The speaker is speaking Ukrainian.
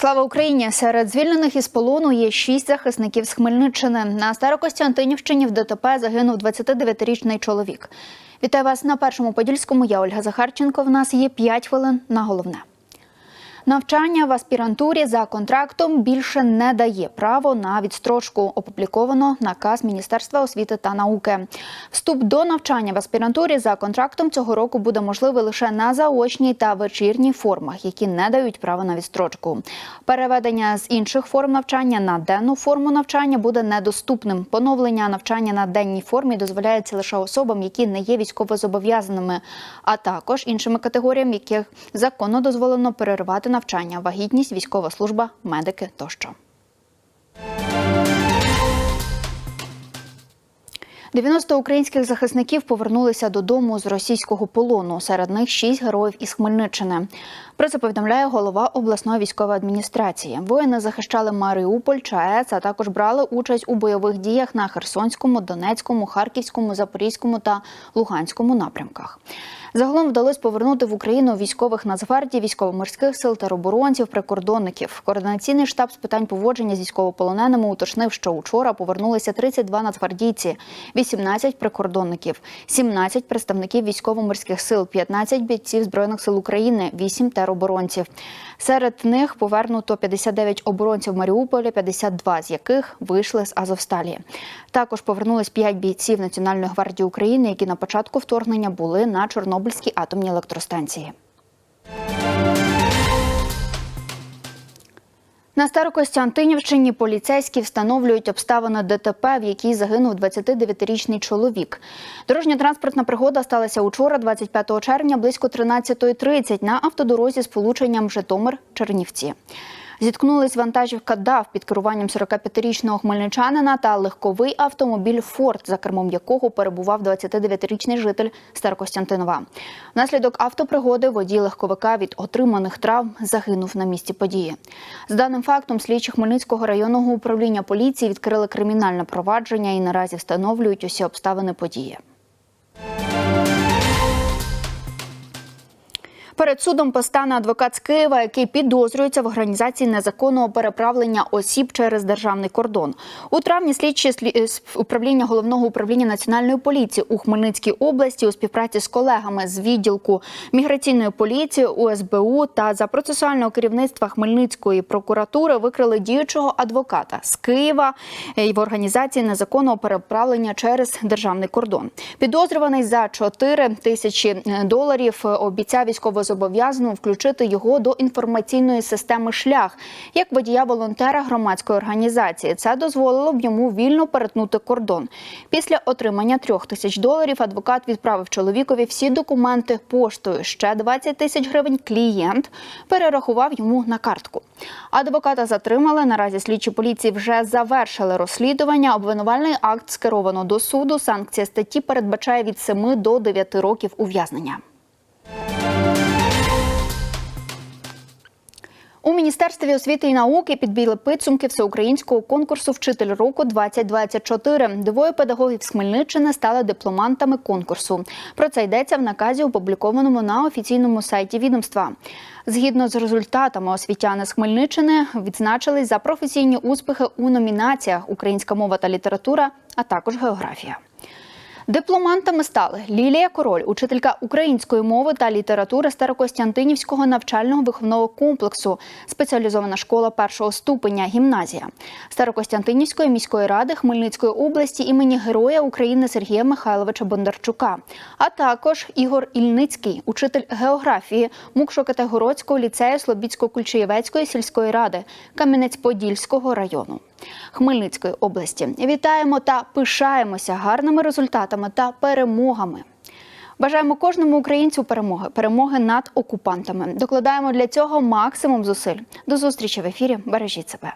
Слава Україні! Серед звільнених із полону є шість захисників з Хмельниччини. На Старокостянтинівщині в ДТП загинув 29-річний чоловік. Вітаю вас на першому подільському. Я Ольга Захарченко. В нас є 5 хвилин на головне. Навчання в аспірантурі за контрактом більше не дає право на відстрочку. Опубліковано наказ Міністерства освіти та науки. Вступ до навчання в аспірантурі за контрактом цього року буде можливий лише на заочній та вечірній формах, які не дають право на відстрочку. Переведення з інших форм навчання на денну форму навчання буде недоступним. Поновлення навчання на денній формі дозволяється лише особам, які не є військовозобов'язаними, а також іншими категоріям, яких законно дозволено переривати навчання, вагітність, військова служба, медики тощо. 90 українських захисників повернулися додому з російського полону. Серед них шість героїв із Хмельниччини. Про це повідомляє голова обласної військової адміністрації. Воїни захищали Маріуполь, ЧАЕС, а також брали участь у бойових діях на Херсонському, Донецькому, Харківському, Запорізькому та Луганському напрямках. Загалом вдалося повернути в Україну військових Нацгвардії, військово-морських сил, тероборонців, прикордонників. Координаційний штаб з питань поводження з військовополоненими уточнив, що учора повернулися 32 нацгвардійці, 18 прикордонників, 17 представників військово-морських сил, 15 бійців збройних сил України, 8 тероборонців. Серед них повернуто 59 оборонців Маріуполя, 52 з яких вийшли з Азовсталі. Також повернулись 5 бійців Національної гвардії України, які на початку вторгнення були на Чорнобильській атомній електростанції. На Старокостянтинівщині поліцейські встановлюють обставини ДТП, в якій загинув 29-річний чоловік. Дорожньо-транспортна пригода сталася учора, 25 червня, близько 13.30 на автодорозі з полученням Житомир-Чернівці. Зіткнулись вантажівка ДАВ під керуванням 45-річного хмельничанина та легковий автомобіль Форд, за кермом якого перебував 29-річний житель Старокостянтинова. Внаслідок автопригоди водій легковика від отриманих травм загинув на місці події. З даним фактом слідчі Хмельницького районного управління поліції відкрили кримінальне провадження і наразі встановлюють усі обставини події. Перед судом постане адвокат з Києва, який підозрюється в організації незаконного переправлення осіб через державний кордон. У травні слідчі з управління головного управління національної поліції у Хмельницькій області у співпраці з колегами з відділку міграційної поліції УСБУ та за процесуального керівництва Хмельницької прокуратури викрили діючого адвоката з Києва в організації незаконного переправлення через державний кордон. Підозрюваний за 4 тисячі доларів обіцяв військово зобов'язано включити його до інформаційної системи шлях як водія-волонтера громадської організації. Це дозволило б йому вільно перетнути кордон. Після отримання трьох тисяч доларів адвокат відправив чоловікові всі документи поштою. Ще 20 тисяч гривень клієнт перерахував йому на картку. Адвоката затримали. Наразі слідчі поліції вже завершили розслідування. Обвинувальний акт скеровано до суду. Санкція статті передбачає від 7 до 9 років ув'язнення. Міністерстві освіти і науки підбили підсумки всеукраїнського конкурсу Вчитель року 2024 Двоє педагогів з Хмельниччини стали дипломантами конкурсу. Про це йдеться в наказі, опублікованому на офіційному сайті відомства. Згідно з результатами, освітяни з Хмельниччини відзначились за професійні успіхи у номінаціях Українська мова та література, а також географія. Дипломантами стали Лілія Король, учителька української мови та літератури Старокостянтинівського навчального виховного комплексу, спеціалізована школа першого ступеня, гімназія Старокостянтинівської міської ради Хмельницької області імені Героя України Сергія Михайловича Бондарчука, а також Ігор Ільницький, учитель географії Мукшо-Категородського ліцею Слобідсько-Кульчиєвецької сільської ради Кам'янець-Подільського району. Хмельницької області вітаємо та пишаємося гарними результатами та перемогами. Бажаємо кожному українцю перемоги, перемоги над окупантами. Докладаємо для цього максимум зусиль. До зустрічі в ефірі. Бережіть себе.